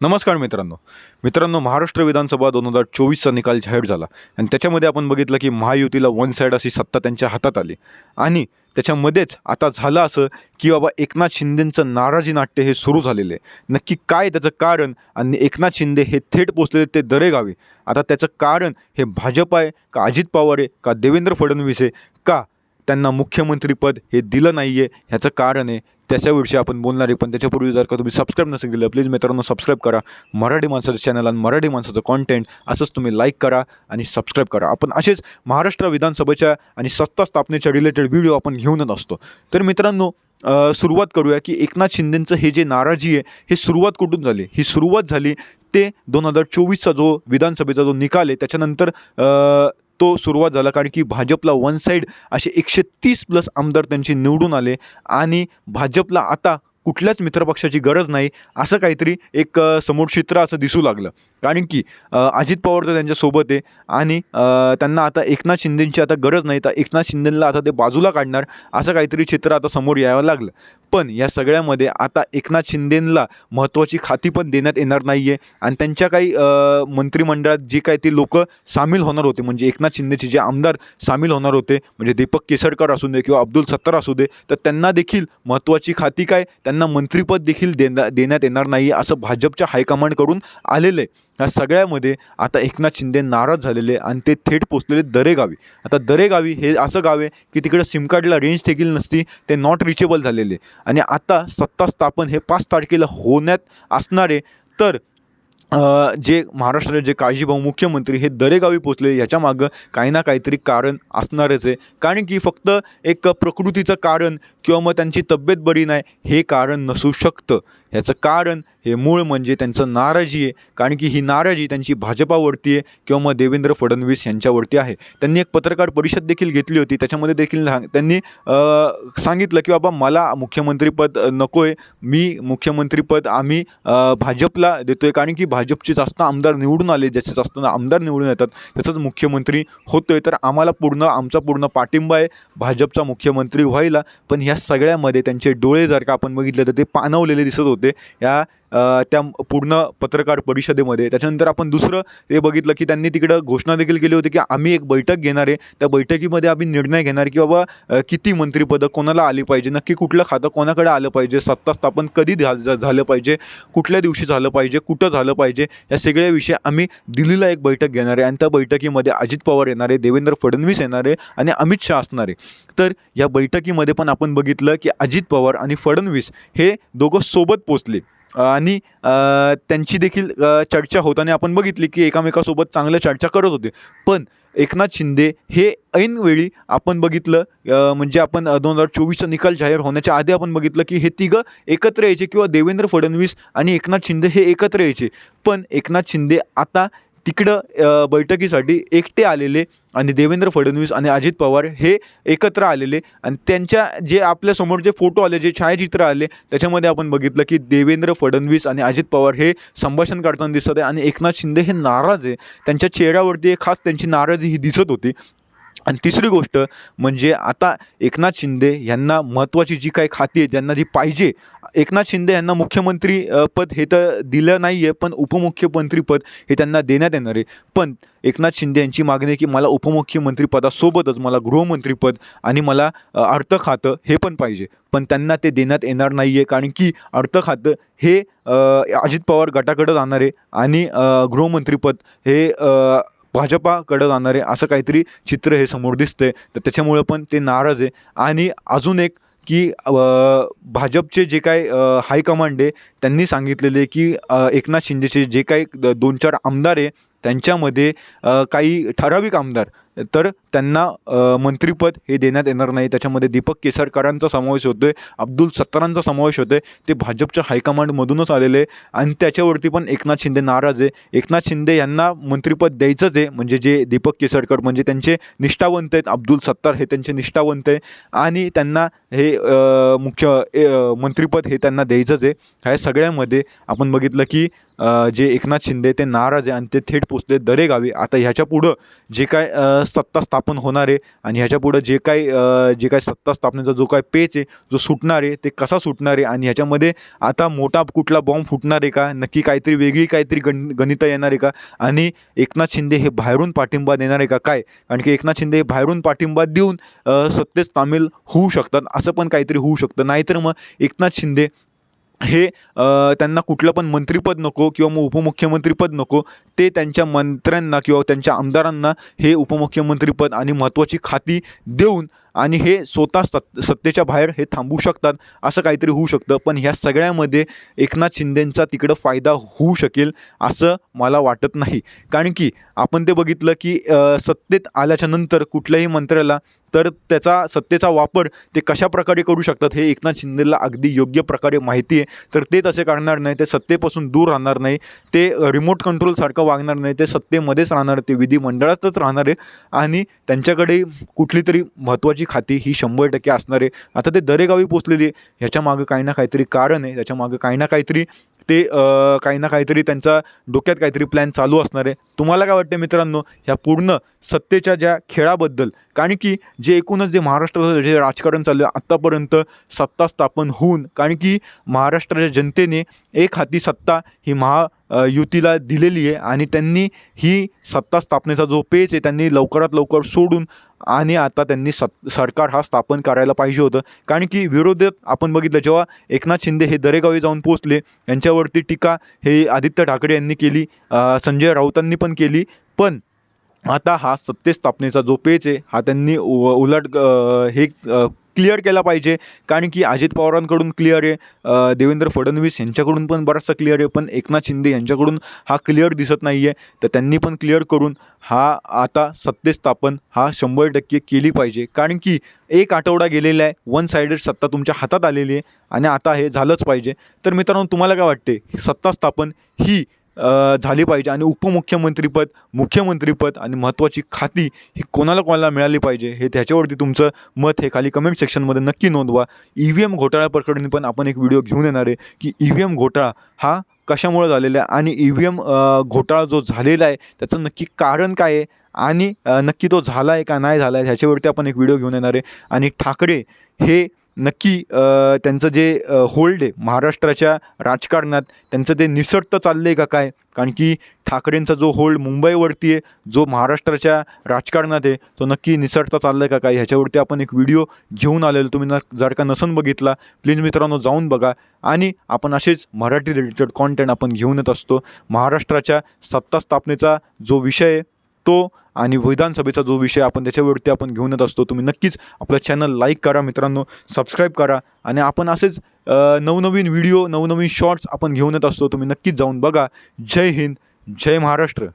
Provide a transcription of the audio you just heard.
नमस्कार मित्रांनो. मित्रांनो महाराष्ट्र विधानसभा दोन हजार चोवीसचा निकाल जाहीर झाला आणि त्याच्यामध्ये आपण बघितलं की महायुतीला वन साईड अशी सत्ता त्यांच्या हातात आली. आणि त्याच्यामध्येच आता झालं असं की बाबा एकनाथ शिंदेंचं नाराजी नाट्य हे सुरू झालेलं आहे. नक्की काय त्याचं कारण? आणि एकनाथ शिंदे हे थेट पोचलेले ते दरेगावे. आता त्याचं कारण हे भाजप आहे का अजित पवार आहे का देवेंद्र फडणवीस आहे का त्यांना मुख्यमंत्रीपद हे दिलं नाही आहे ह्याचं कारण आहे त्याच्याविषयी आपण बोलणार आहे पण त्याच्यापूर्वी जर का तुम्ही सबस्क्राईब नसेल केलं प्लीज मित्रांनो सबस्क्राईब करा. मराठी माणसाचं चॅनल आणि मराठी माणसाचं कॉन्टेंट असंच तुम्ही लाईक करा आणि सबस्क्राईब करा. आपण असेच महाराष्ट्र विधानसभेच्या आणि सत्ता स्थापनेच्या रिलेटेड व्हिडिओ आपण घेऊनच असतो. तर मित्रांनो सुरुवात करूया की एकनाथ शिंदेंचं हे जे नाराजी आहे हे सुरुवात कुठून झाली? ही सुरुवात झाली ते दोन हजार चोवीसचा जो विधानसभेचा जो निकाल आहे त्याच्यानंतर तो सुरुवात झाला. कारण की भाजपला वन साईड असे एकशे तीस प्लस आमदार त्यांचे निवडून आले. आणि भाजपला आता कुठल्याच मित्रपक्षाची गरज नाही असं काहीतरी एक समोर चित्र असं दिसू लागलं. कारण की अजित पवार तर त्यांच्यासोबत आहे. आणि त्यांना आता एकनाथ शिंदेंची आता गरज नाही. तर एकनाथ शिंदेला आता ते बाजूला काढणार असं काहीतरी चित्र आता समोर यावं लागलं. पण या सगळ्यामध्ये आता एकनाथ शिंदेंना महत्त्वाची खाती पण देण्यात येणार नाही आहे आणि त्यांच्या काही मंत्रिमंडळात जे काही ते लोक सामील होणार होते. म्हणजे एकनाथ शिंदेचे जे आमदार सामील होणार होते म्हणजे दीपक केसरकर असू दे किंवा अब्दुल सत्तार असू दे तर त्यांना देखील महत्त्वाची खाती काय? त्यांना मंत्रिपद देखील देण्या देण्यात येणार नाही असं भाजपच्या हायकमांडकडून आलेलं आहे या सगळ्यामध्ये आता एकनाथ शिंदे नाराज झालेले आणि ते थेट पोचलेले दरेगावी. आता दरेगावी हे असं गाव आहे की तिकडं सिमकार्डला रेंज देखील नसती ते नॉट रिचेबल झालेले आणि आता सत्ता स्थापन हे पाच तारखेला होण्यात असणारे तर जे महाराष्ट्राचे जे काळजीभाऊ मुख्यमंत्री हे दरेगावी पोचले याच्या मागं काही ना काहीतरी कारण असणारच आहे. कारण की फक्त एक प्रकृतीचं कारण किंवा मग त्यांची तब्येत बरी नाही हे कारण नसू शकतं. ह्याचं कारण हे मूळ म्हणजे त्यांचं नाराजी आहे. कारण की ही नाराजी त्यांची भाजपावरती आहे किंवा मग देवेंद्र फडणवीस यांच्यावरती आहे. त्यांनी एक पत्रकार परिषद देखील घेतली होती. त्याच्यामध्ये देखील त्यांनी सांगितलं की बाबा मला मुख्यमंत्रीपद नको आहे मी मुख्यमंत्रीपद आम्ही भाजपला देतो आहे कारण की भाजपचे जास्त आमदार निवडून आले. ज्याचे जास्त आमदार निवडून येतात तसंच मुख्यमंत्री होतो आहे तर आम्हाला पूर्ण आमचा पूर्ण पाठिंबा आहे. भाजपचा मुख्यमंत्री व्हायला. पण ह्या सगळ्यामध्ये त्यांचे डोळे जर का आपण बघितलं तर ते पाणवलेले दिसत होते. या अ, त्या पूर्ण पत्रकार परिषदेमध्ये. त्याच्यानंतर आपण दुसरं हे बघितलं की त्यांनी तिकडं घोषणा देखील केली होती की आम्ही एक बैठक घेणार आहे. त्या बैठकीमध्ये आम्ही निर्णय घेणार की बाबा किती मंत्रिपदं कोणाला आली पाहिजे नक्की कुठलं खातं कोणाकडे आलं पाहिजे सत्ता स्थापन कधी झालं पाहिजे कुठल्या दिवशी झालं पाहिजे कुठं झालं पाहिजे या सगळ्या विषय आम्ही दिल्लीला एक बैठक घेणार आहे आणि त्या बैठकीमध्ये अजित पवार येणार आहे देवेंद्र फडणवीस येणार आहे आणि अमित शहा असणार आहे. तर या बैठकीमध्ये पण आपण बघितलं की अजित पवार आणि फडणवीस हे दोघं सोबत पोचले आणि त्यांची देखील चर्चा होताना आपण बघितली की एकामेकासोबत चांगल्या चर्चा करत होते. पण एकनाथ शिंदे हे ऐनवेळी आपण बघितलं म्हणजे आपण दोन हजार चोवीसचा निकाल जाहीर होण्याच्या आधी आपण बघितलं की हे तिघं एकत्र यायचे किंवा देवेंद्र फडणवीस आणि एकनाथ शिंदे हे एकत्र यायचे. पण एकनाथ शिंदे आता तिकडं बैठकीसाठी एकटे आलेले आणि देवेंद्र फडणवीस आणि अजित पवार हे एकत्र आलेले आणि त्यांच्या जे आपल्यासमोर जे फोटो आले जे छायाचित्र आले त्याच्यामध्ये आपण बघितलं की देवेंद्र फडणवीस आणि अजित पवार हे संभाषण करताना दिसत आहे आणि एकनाथ शिंदे हे नाराज आहे. त्यांच्या चेहऱ्यावरती एक खास त्यांची नाराजी ही दिसत होती. आणि तिसरी गोष्ट म्हणजे आता एकनाथ शिंदे यांना महत्त्वाची जी काही खाती आहेत ज्यांना जी पाहिजे एकनाथ शिंदे यांना मुख्यमंत्री पद हे तर दिलं नाही आहे पण उपमुख्यमंत्रीपद हे त्यांना देण्यात येणार आहे. पण एकनाथ शिंदे यांची मागणी आहे की मला उपमुख्यमंत्रीपदासोबतच मला गृहमंत्रीपद आणि मला अर्थ खातं हे पण पाहिजे. पण त्यांना ते देण्यात येणार नाही आहे कारण की अर्थ खातं हे अजित पवार गटाकडं जाणार आहे आणि गृहमंत्रीपद हे भाजपाकडं जाणार आहे असं काहीतरी चित्र हे समोर दिसतंय. तर त्याच्यामुळं पण ते नाराज आहे. आणि अजून एक की भाजपचे जे काय हायकमांड आहे त्यांनी सांगितलेले की एकनाथ शिंदेचे जे काही दोन चार आमदार आहे त्यांच्यामध्ये काही ठराविक आमदार. तर त्यांना मंत्रीपद मंत्रिपद हे देण्यात येणार नाही. त्याच्यामध्ये दीपक केसरकरांचा समावेश होतो आहे अब्दुल सत्तारांचा समावेश होतो आहे ते भाजपच्या हायकमांडमधूनच आलेले आहे आणि त्याच्यावरती पण एकनाथ शिंदे नाराज आहे. एकनाथ शिंदे यांना मंत्रिपद द्यायचंच आहे. म्हणजे जे दीपक केसरकर म्हणजे त्यांचे निष्ठावंत आहेत. अब्दुल सत्तार हे त्यांचे निष्ठावंत आहे आणि त्यांना हे मुख्य ए, मंत्रिपद हे त्यांना द्यायचंच आहे. ह्या सगळ्यामध्ये आपण बघितलं की जे एकनाथ शिंदे ते नाराज आहे. आणि ते थेट पोचले दरेगावी. आता ह्याच्या पुढं जे काय सत्ता स्थापन होणार आहे आणि ह्याच्या पुढं जे काय जे काय सत्ता स्थापनेचा जो काय पेच आहे जो सुटणार आहे ते कसा सुटणार आहे आणि ह्याच्यामध्ये आता मोठा कुठला बॉम्ब फुटणार आहे का? नक्की काहीतरी वेगळी काहीतरी गण गणितं येणार आहे का? आणि एकनाथ शिंदे हे बाहेरून पाठिंबा देणार आहे का? काय? कारण की एकनाथ शिंदे हे बाहेरून पाठिंबा देऊन सत्तेत सामील होऊ शकतात. असं पण काहीतरी होऊ शकतं. नाहीतर मग एकनाथ शिंदे हे त्यांना कुठलं पण मंत्रीपद नको किंवा मग उपमुख्यमंत्रीपद नको ते त्यांच्या मंत्र्यांना किंवा त्यांच्या आमदारांना हे उपमुख्यमंत्रीपद आणि महत्त्वाची खाती देऊन आणि हे स्वतः सत् सत्तेच्या बाहेर हे थांबू शकतात असं काहीतरी होऊ शकतं. पण ह्या सगळ्यामध्ये एकनाथ शिंदेंचा तिकडं फायदा होऊ शकेल असं मला वाटत नाही. कारण की आपण ते बघितलं की सत्तेत आल्याच्यानंतर कुठल्याही मंत्र्याला तर त्याचा सत्तेचा वापर ते कशा प्रकारे करू शकतात हे एकनाथ शिंदेला अगदी योग्य प्रकारे माहिती आहे. तर ते तसे करणार नाही ते सत्तेपासून दूर राहणार नाही ते रिमोट कंट्रोलसारखं वागणार नाही ते सत्तेमध्येच राहणार ते विधिमंडळातच राहणार आहे. आणि त्यांच्याकडे कुठली तरी महत्त्वाची खाती ही शंभर टक्के असणार आहे. आता ते दरेगावी पोचलेली आहे. ह्याच्या मागं काही ना काहीतरी कारण आहे. त्याच्या मागं काही ना काहीतरी ते काही ना काहीतरी त्यांचा डोक्यात काहीतरी प्लॅन चालू असणार आहे. तुम्हाला काय वाटते मित्रांनो? ह्या पूर्ण सत्तेच्या ज्या खेळाबद्दल कारण की जे एकूणच जे महाराष्ट्राचं जे राजकारण चाललं आहे आत्तापर्यंत सत्ता स्थापन होऊन कारण की महाराष्ट्राच्या जनतेने एक हाती सत्ता ही महा युतीला दिलेली आहे आणि त्यांनी ही सत्ता स्थापनेचा जो पेच आहे त्यांनी लवकरात लवकर सोडून आणि आता त्यांनी सत् सरकार हा स्थापन करायला पाहिजे होतं. कारण की विरोधात आपण बघितलं जेव्हा एकनाथ शिंदे हे दरेगावी जाऊन पोचले यांच्यावरती टीका हे आदित्य ठाकरे यांनी केली संजय राऊतांनी पण केली पण आता हा सत्तेस्थापनेचा जो पेच आहे हा त्यांनी उ उलट हे क्लिअर केला पाहिजे. कारण की अजित पवारांकडून क्लिअर आहे. देवेंद्र फडणवीस यांच्याकडून पण बराचसा क्लिअर आहे. पण एकनाथ शिंदे यांच्याकडून हा क्लिअर दिसत नाही आहे तर त्यांनी पण क्लिअर करून हा आता सत्तेस्थापन हा शंभर टक्के केली पाहिजे. कारण की एक आठवडा गेलेला आहे. वन सायडेड सत्ता तुमच्या हातात आलेली आहे. आणि आता हे झालंच पाहिजे. तर मित्रांनो तुम्हाला काय वाटते? सत्ता स्थापन ही झाली पाहिजे. आणि उपमुख्यमंत्रीपद मुख्यमंत्रीपद आणि महत्त्वाची खाती ही कोणाला कोणाला मिळाली पाहिजे हे त्याच्यावरती तुमचं मत हे खाली कमेंट सेक्शनमध्ये नक्की नोंदवा. ई व्ही एम घोटाळा प्रकरणी पण आपण एक व्हिडिओ घेऊन येणार आहे की ई व्ही एम घोटाळा हा कशामुळे झालेला आहे आणि ई व्ही एम घोटाळा जो झालेला आहे त्याचं नक्की कारण काय आहे आणि नक्की तो झाला आहे का नाही झाला आहे ह्याच्यावरती आपण एक व्हिडिओ घेऊन येणार आहे. आणि ठाकरे हे नक्की त्यांचं जे होल्ड आहे महाराष्ट्राच्या राजकारणात त्यांचं ते निसटतं चाललं आहे का काय? कारण की ठाकरेंचा जो होल्ड मुंबईवरती आहे जो महाराष्ट्राच्या राजकारणात आहे तो नक्की निसटता चाललं आहे का काय? ह्याच्यावरती आपण एक व्हिडिओ घेऊन आलेलो. तुम्ही न जर का नसन बघितला प्लीज मित्रांनो जाऊन बघा. आणि आपण असेच मराठी रिलेटेड कॉन्टेंट आपण घेऊन येत असतो. महाराष्ट्राच्या सत्ता स्थापनेचा जो विषय आहे तो आणि विधानसभेचा जो विषय आपण त्याच्यावरती आपण घेऊन येत असतो तुम्ही नक्कीच आपलं चॅनल लाईक करा मित्रांनो सबस्क्राईब करा. आणि आपण असेच नवनवीन व्हिडिओ नवनवीन शॉर्ट्स आपण घेऊन येत असतो तुम्ही नक्कीच जाऊन बघा. जय हिंद जय महाराष्ट्र.